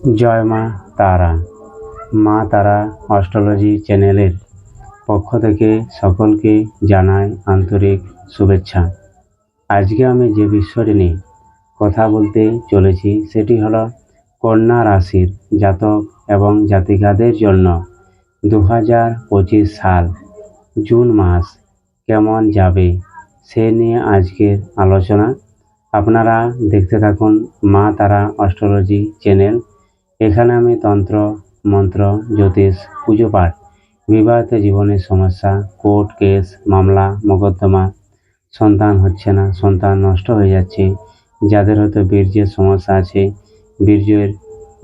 জয় মা তারা। মা তারা অস্ট্রোলজি চ্যানেলের পক্ষ থেকে সকলকে জানাই আন্তরিক শুভেচ্ছা। আজকে আমি যে বিষয়টি নিয়ে কথা বলতে চলেছি, সেটি হলো কন্যা রাশির জাতক এবং জাতিকাদের জন্য দু হাজার পঁচিশ সাল জুন মাস কেমন যাবে, সে নিয়ে আজকের আলোচনা। আপনারা দেখতে থাকুন মা তারা অস্ট্রোলজি চ্যানেল। এখানে আমি তন্ত্র, মন্ত্র, জ্যোতিষ, পুজো পাঠ, বিবাহিত জীবনের সমস্যা, কোর্ট কেস, মামলা, মোকদ্দমা, সন্তান হচ্ছে না, সন্তান নষ্ট হয়ে যাচ্ছে। যাদের হয়তো বীর্যের সমস্যা আছে, বীর্যের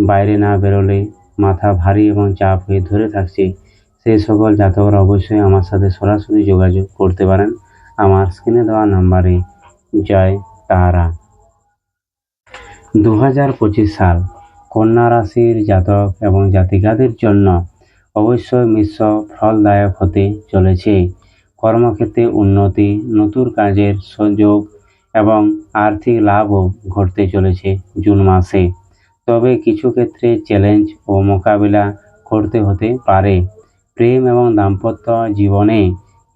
বাইরে না বেরোলে মাথা ভারী এবং চাপ হয়ে ধরে থাকছে সেই সকল জাতকরা অবশ্যই আমার সাথে সরাসরি যোগাযোগ করতে পারেন। আমার স্ক্রিনে দেওয়া নাম্বারে জয় তারা। দু হাজার পঁচিশ সাল কন্যা রাশির জাতক এবং জাতিকাদের জন্য অবশ্যই মিশ্র ফলদায়ক হতে চলেছে। কর্মক্ষেত্রে উন্নতি, নতুন কাজের সুযোগ এবং আর্থিক লাভও ঘটতে চলেছে জুন মাসে। তবে কিছু ক্ষেত্রে চ্যালেঞ্জ ও মোকাবিলা করতে হতে পারে। প্রেম এবং দাম্পত্য জীবনে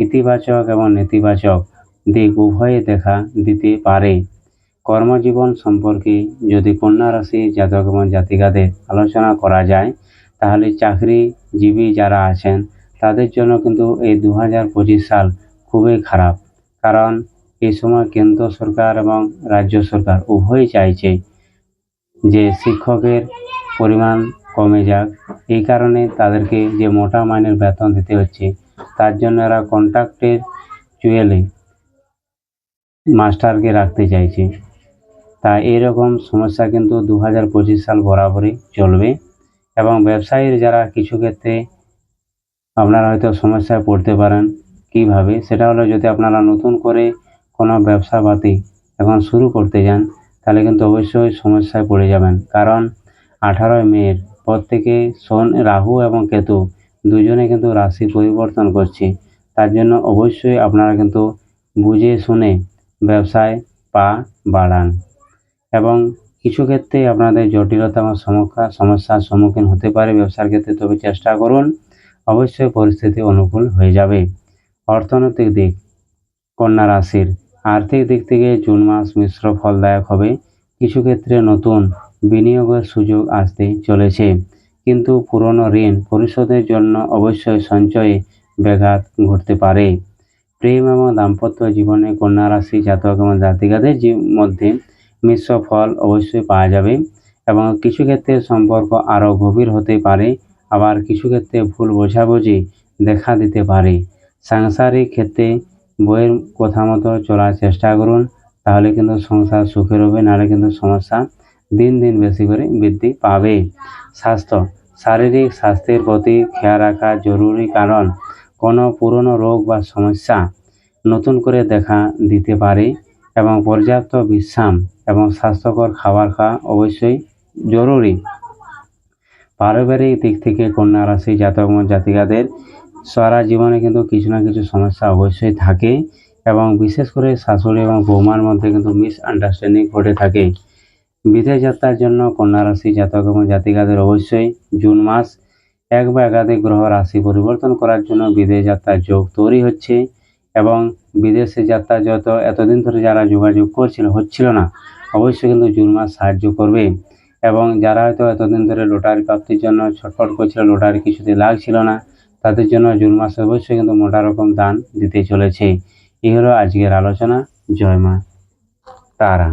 ইতিবাচক এবং নেতিবাচক দিক উভয়ে দেখা দিতে পারে। কর্মজীবন সম্পর্কে যদি কন্যা রাশি জাতক এবং জাতিকাদের আলোচনা করা যায়, তাহলে চাকরিজীবী যারা আছেন, তাদের জন্য কিন্তু এই দু হাজার পঁচিশ সাল খুবই খারাপ। কারণ এই সময় কেন্দ্র সরকার এবং রাজ্য সরকার উভয়ই চাইছে যে শিক্ষকের পরিমাণ কমে যাক। এই কারণে তাদেরকে যে মোটা মাইনের বেতন দিতে হচ্ছে, তার জন্য এরা কন্ট্রাক্টের চুয়েলে মাস্টারকে রাখতে চাইছে। তা এরকম সমস্যা কিন্তু দু হাজার পঁচিশ সাল বরাবরই চলবে এবং ব্যবসায়ীর যারা কিছু ক্ষেত্রে আপনারা হয়তো সমস্যায় পড়তে পারেন, কীভাবে? সেটা হলো যদি আপনারা নতুন করে কোনো ব্যবসা পাতি এখন শুরু করতে যান, তাহলে কিন্তু অবশ্যই সমস্যায় পড়ে যাবেন। কারণ আঠারোই মের পর থেকে শন, রাহু এবং কেতু দুজনে কিন্তু রাশি পরিবর্তন করছে। তার জন্য অবশ্যই আপনারা কিন্তু বুঝে শুনে ব্যবসায় পা বাড়ান। এবং কিছু ক্ষেত্রে আপনাদের জটিলতা এবং সমস্যা, সমস্যার সম্মুখীন হতে পারে ব্যবসার ক্ষেত্রে, তবে চেষ্টা করুন, অবশ্যই পরিস্থিতি অনুকূল হয়ে যাবে। অর্থনৈতিক দিক, কন্যা রাশির আর্থিক দিক থেকে জুন মাস মিশ্র ফলদায়ক হবে। কিছু ক্ষেত্রে নতুন বিনিয়োগের সুযোগ আসতে চলেছে, কিন্তু পুরনো ঋণ পরিশোধের জন্য অবশ্যই সঞ্চয়ে ব্যাঘাত ঘটতে পারে। প্রেম এবং দাম্পত্য জীবনে কন্যা রাশি জাতক এবং জাতিকাদের মধ্যে মিশ্র ফল অবশ্যই পাওয়া যাবে এবং কিছু ক্ষেত্রে সম্পর্ক আরও গভীর হতে পারে, আবার কিছু ক্ষেত্রে ভুল বোঝাবুঝি দেখা দিতে পারে। সাংসারিক ক্ষেত্রে বইয়ের কথা মতো চলার চেষ্টা করুন, তাহলে কিন্তু সংসার সুখের হবে নাহলে কিন্তু সমস্যা দিন দিন বেশি করে বৃদ্ধি পাবে। স্বাস্থ্য, শারীরিক স্বাস্থ্যের প্রতি খেয়াল রাখা জরুরি কারণ কোনো পুরনো রোগ বা সমস্যা নতুন করে দেখা দিতে পারে। এবং পর্যাপ্ত বিশ্রাম এবং স্বাস্থ্যকর খাবার খাওয়া অবশ্যই জরুরি। পারিবারিক দিক থেকে কন্যা রাশি জাতক এবং জাতিকাদের সারা জীবনে কিন্তু কিছু না কিছু সমস্যা অবশ্যই থাকে এবং বিশেষ করে শাশুড়ি এবং বৌমার মধ্যে কিন্তু মিস আন্ডারস্ট্যান্ডিং ঘটে থাকে। বিদেশ যাত্রার জন্য কন্যা রাশি জাতক এবং জাতিকাদের অবশ্যই জুন মাস এক বা একাধিক গ্রহ রাশি পরিবর্তন করার জন্য বিদেশ যাত্রার যোগ তৈরি হচ্ছে এবং বিদেশে যাত্রা যত, এতদিন ধরে যারা যোগাযোগ করছিল, হচ্ছিল না। অবশ্যই কিন্তু জুন মাস সাহায্য করবে। এবং যারা হয়তো এতদিন ধরে লোটারি প্রাপ্তির জন্য ছটফট করছিল, লোটারি কিছুতে লাগছিল না, তাদের জন্য জুন মাস অবশ্যই কিন্তু মোটা রকম দান দিতে চলেছে। এই হলো আজকের আলোচনা। জয় মা তারা।